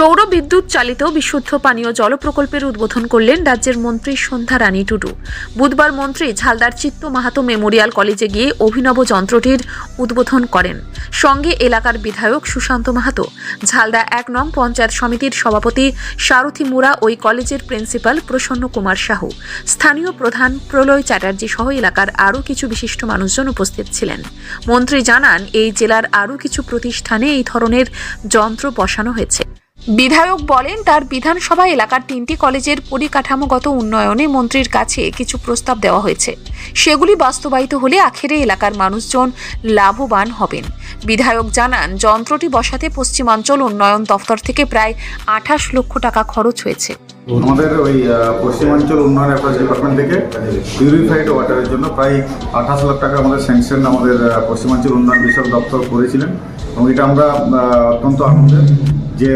সৌর বিদ্যুৎ চালিত বিশুদ্ধ পানীয় জল প্রকল্পের উদ্বোধন করলেন রাজ্যের মন্ত্রী সন্ধ্যা রানী টুডু। বুধবার মন্ত্রী ঝালদার চিত্ত মাহাতো মেমোরিয়াল কলেজে গিয়ে অভিনব যন্ত্রটির উদ্বোধন করেন। সঙ্গে এলাকার বিধায়ক সুশান্ত মাহাতো, ঝালদা এক নং পঞ্চায়েত সমিতির সভাপতি সারথী মুরা ওই কলেজের প্রিন্সিপাল প্রসন্ন কুমার সাহু। স্থানীয় প্রধান প্রলয় চ্যাটার্জি সহ এলাকার আরও কিছু বিশিষ্ট মানুষজন উপস্থিত ছিলেন। মন্ত্রী জানান, এই জেলার আরও কিছু প্রতিষ্ঠানে এই ধরনের যন্ত্র বসানো হয়েছে। বিধায়ক বলেন, তার বিধানসভা এলাকার তিনটি কলেজের পরিকাঠামোগত উন্নয়নে মন্ত্রীর কাছে কিছু প্রস্তাব দেওয়া হয়েছে। সেগুলি বাস্তবায়িত হলে আখেরে এলাকার মানুষজন লাভবান হবেন। বিধায়ক জানান, যন্ত্রটি বসাতে পশ্চিমাঞ্চল উন্নয়ন দফতর থেকে প্রায় আঠাশ লক্ষ টাকা খরচ হয়েছে। আমাদের ওই পশ্চিমাঞ্চল উন্নয়ন অ্যাফেয়ার্স ডিপার্টমেন্ট থেকে পিউরিফাইড ওয়াটারের জন্য প্রায় আঠাশ লাখ টাকা আমাদের স্যাংশন আমাদের পশ্চিমাঞ্চল উন্নয়ন বিষয়ক দপ্তর করেছিলেন। এবং এটা আমরা অত্যন্ত আনন্দের যে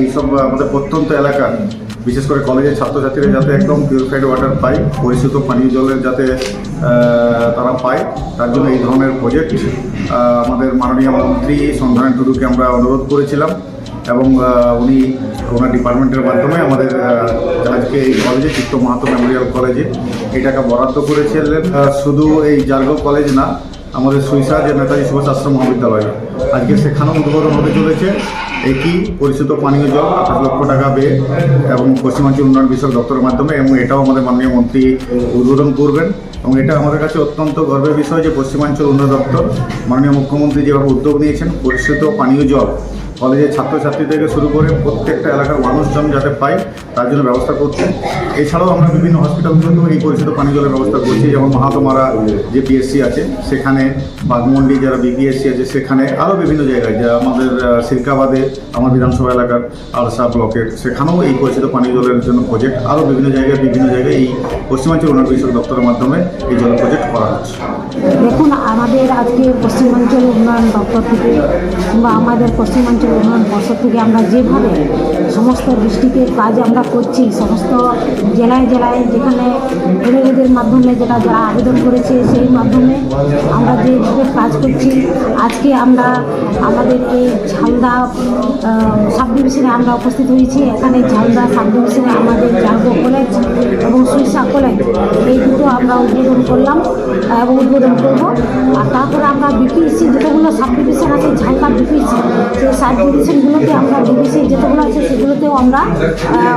এইসব আমাদের প্রত্যন্ত এলাকা, বিশেষ করে কলেজের ছাত্রছাত্রীরা যাতে একদম পিউরিফাইড ওয়াটার পায়, পরিশুদ্ধ পানীয় জলের যাতে তারা পায়, তার জন্য এই ধরনের প্রজেক্ট আমাদের মাননীয় মন্ত্রী সন্ধান টুডুকে আমরা অনুরোধ করেছিলাম। এবং উনি ওনার ডিপার্টমেন্টের মাধ্যমে আমাদের আজকে এই কলেজে চিত্ত মাহাতো মেমোরিয়াল কলেজে এই টাকা বরাদ্দ করেছিলেন। শুধু এই জার্গো কলেজ না, আমাদের সুইসা যে নেতাজি সুভাষ আশ্রম মহাবিদ্যালয়। আজকে সেখানেও উদ্বোধন হতে চলেছে। একই পরিচিত পানীয় জল আঠাশ লক্ষ টাকা ব্যয় এবং পশ্চিমাঞ্চল উন্নয়ন বিষয়ক দপ্তরের মাধ্যমে এবং এটাও আমাদের মাননীয় মন্ত্রী উদ্বোধন করবেন। এবং এটা আমাদের কাছে অত্যন্ত গর্বের বিষয় যে পশ্চিমাঞ্চল উন্নয়ন দপ্তর মাননীয় মুখ্যমন্ত্রী যেভাবে উদ্যোগ নিয়েছেন পরিচিত পানীয় জল কলেজের ছাত্রছাত্রী থেকে শুরু করে প্রত্যেকটা এলাকার মানুষজন যাতে পায়, তার জন্য ব্যবস্থা করছে। এছাড়াও আমরা বিভিন্ন হসপিটালগুলোতেও এই পরিচিত পানীয় জলের ব্যবস্থা করছি, যেমন মাহাতমারা যে পিএসসি আছে, সেখানে বাগমন্ডি যারা বিপিএসসি আছে, সেখানে আরও বিভিন্ন জায়গায়, যা আমাদের সিরকাবাদে, আমার বিধানসভা এলাকার আলসা ব্লকের, সেখানেও এই পরিচিত পানীয় জলের জন্য প্রজেক্ট আরও বিভিন্ন জায়গায় বিভিন্ন জায়গায় এই পশ্চিমাঞ্চল উন্নয়ন বিষয়ক দপ্তরের মাধ্যমে এই জলের প্রজেক্ট করা হচ্ছে। দেখুন, আমাদের আজকে পশ্চিমাঞ্চল উন্নয়ন দপ্তর থেকে কিংবা আমাদের পশ্চিমাঞ্চল উন্নয়ন পর্ষদ থেকে আমরা যেভাবে সমস্ত ডিস্ট্রিক্টের কাজ আমরা করছি, সমস্ত জেলায় জেলায় যেখানে এমএলএদের মাধ্যমে যেটা যারা আবেদন করেছে, সেই মাধ্যমে আমরা যেভাবে কাজ করছি। আজকে আমরা আমাদের এই ঝালদা সাব ডিভিশনে আমরা উপস্থিত হয়েছি। এখানে ঝালদা সাব ডিভিশনে আমাদের জার্গো কলেজ এবং সুইসা কলেজ এই দুটো আমরা উদ্বোধন করলাম এবং উদ্বোধন করব আর তারপরে আমরা বিপিএসসি যতগুলো সাব ডিভিশন আছে ঝালদা বিপিএসসি সেই সাব ডিভিশনগুলোতে আমরা ডিভিসি যতগুলো আছে, সেগুলোতেও আমরা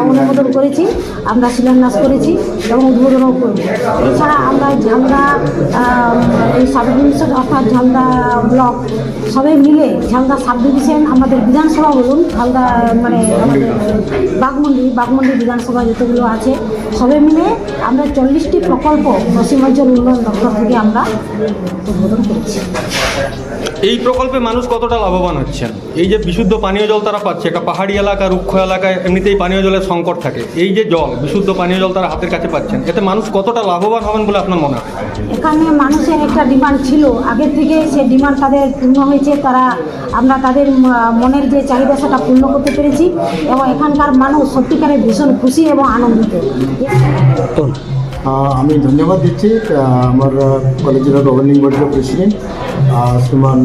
অনুমোদন করেছি, আমরা শিলান্যাস করেছি এবং উদ্বোধনও করব এছাড়া আমরা ঝালদা এই সাব ডিভিশন অর্থাৎ ঝালদা ব্লক সবাই মিলে ঝালদা সাব ডিভিশন আমাদের বিধানসভা বলুন, ঝালদা মানে আমাদের বাগমন্ডি বাগমন্ডি বিধানসভা যতগুলো আছে সবাই মিলে আমরা চল্লিশটি প্রকল্প পশ্চিমাঞ্চল উন্নয়ন দপ্তর থেকে আমরা উদ্বোধন করেছি এই প্রকল্পে মানুষ কতটা লাভবান হচ্ছেন? এই যে বিশুদ্ধ পানীয় জল তারা পাচ্ছে একটা পাহাড়ি এলাকা রুক্ষ এলাকায় এমনিতেই পানীয় জলের সংকট থাকে। এই যে জল বিশুদ্ধ পানীয় জল তারা হাতের কাছে পাচ্ছেন এতে মানুষ কতটা লাভবান হবেন বলে আপনার মনে হয়? এখানে মানুষের একটা ডিমান্ড ছিল। আগের থেকে সে ডিমান্ড তাদের পূর্ণ হয়েছে। তারা আমরা তাদের মনের যে চাহিদা সেটা পূর্ণ করতে পেরেছি এবং এখানকার মানুষ সত্যিকারে ভীষণ খুশি এবং আনন্দিত। আমি ধন্যবাদ দিচ্ছি আমার কলেজের গভর্নিং বডির প্রেসিডেন্ট শ্রীমান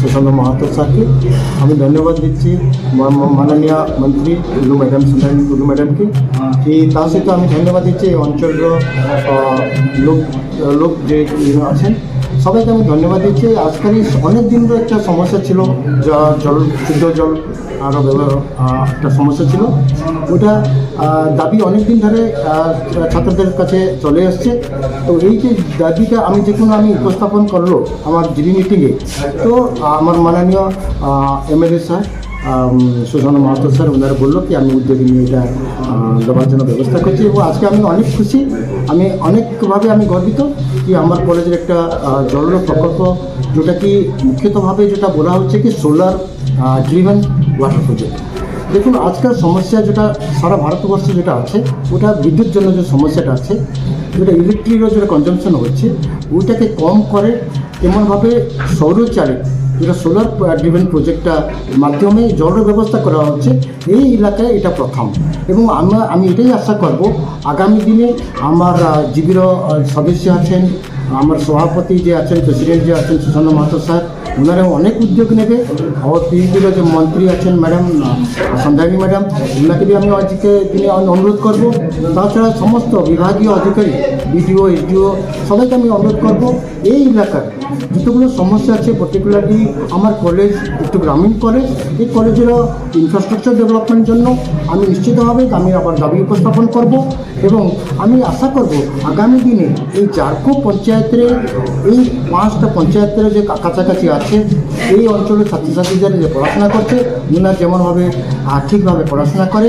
সুশান্ত মাহাতো স্যারকে। আমি ধন্যবাদ দিচ্ছি মাননীয় মন্ত্রী টুলু ম্যাডাম, সুশান্ত টুলু ম্যাডামকে। এই তা সହିତ আমি ধন্যবাদ দিচ্ছি, এই অঞ্চলের লোক লোক যে আছেন সবাইকে আমি ধন্যবাদ দিচ্ছি। আজকাল অনেক দিনের একটা সমস্যা ছিল, জল শুদ্ধ জল আরও একটা সমস্যা ছিল। ওটা দাবি অনেক দিন ধরে ছাত্রদের কাছে চলে এসছে। তো এই যে দাবিটা আমি যে কোনো আমি উপস্থাপন করল আমার জিবি মিটিংয়ে তো আমার মাননীয় MLA sir Sushanta Mahato sir ওনারা বলল কি, আমি উদ্যোগী নিয়ে এটা দেওয়ার জন্য ব্যবস্থা করছি এবং আজকে আমি অনেক খুশি। আমি অনেকভাবে আমি গর্বিত কি আমার কলেজের একটা জল প্রকল্প, যেটা কি মুখ্যতভাবে যেটা বলা হচ্ছে কি সোলার ড্রিভেন ওয়াটার প্রজেক্ট দেখুন, আজকাল সমস্যা যেটা, সারা ভারতবর্ষে যেটা আছে, ওটা বিদ্যুৎ জন্য যে সমস্যাটা আছে, যেটা ইলেকট্রিকের যেটা কনজামশন হচ্ছে, ওইটাকে কম করে এমনভাবে সৌরচালিত যেটা সোলার ড্রিভেন প্রজেক্টটা মাধ্যমে জলের ব্যবস্থা করা হচ্ছে, এই এলাকায় এটা প্রথম। এবং আমরা, আমি এটাই আশা করব, আগামী দিনে আমার জিবির সদস্য আছেন, আমার সভাপতি যে আছেন প্রেসিডেন্ট যে আছেন, সুশান্ত মাহাতো স্যার ওনারা অনেক উদ্যোগ নেবে। আমার পিএইচডির যে মন্ত্রী আছেন ম্যাডাম সন্ধ্যানী ম্যাডাম। ওনাকে আমি আজকে তিনি অনুরোধ করব। তাছাড়া সমস্ত বিভাগীয় অধিকারী, বিডিও, এসডিও, সবাইকে আমি অনুরোধ করব, এই এলাকার যতগুলো সমস্যা আছে পার্টিকুলারলি আমার কলেজ একটু গ্রামীণ কলেজ এই কলেজের ইনফ্রাস্ট্রাকচার ডেভেলপমেন্ট জন্য আমি নিশ্চিতভাবে আমি আবার দাবি উপস্থাপন করব এবং আমি আশা করব আগামী দিনে এই জারকো পঞ্চায়েতের এই পাঁচটা পঞ্চায়েতের যে কাছাকাছি আছে এই অঞ্চলের ছাত্রছাত্রীদের যে পড়াশোনা করছে। ওনার যেমনভাবে আর্থিকভাবে পড়াশোনা করে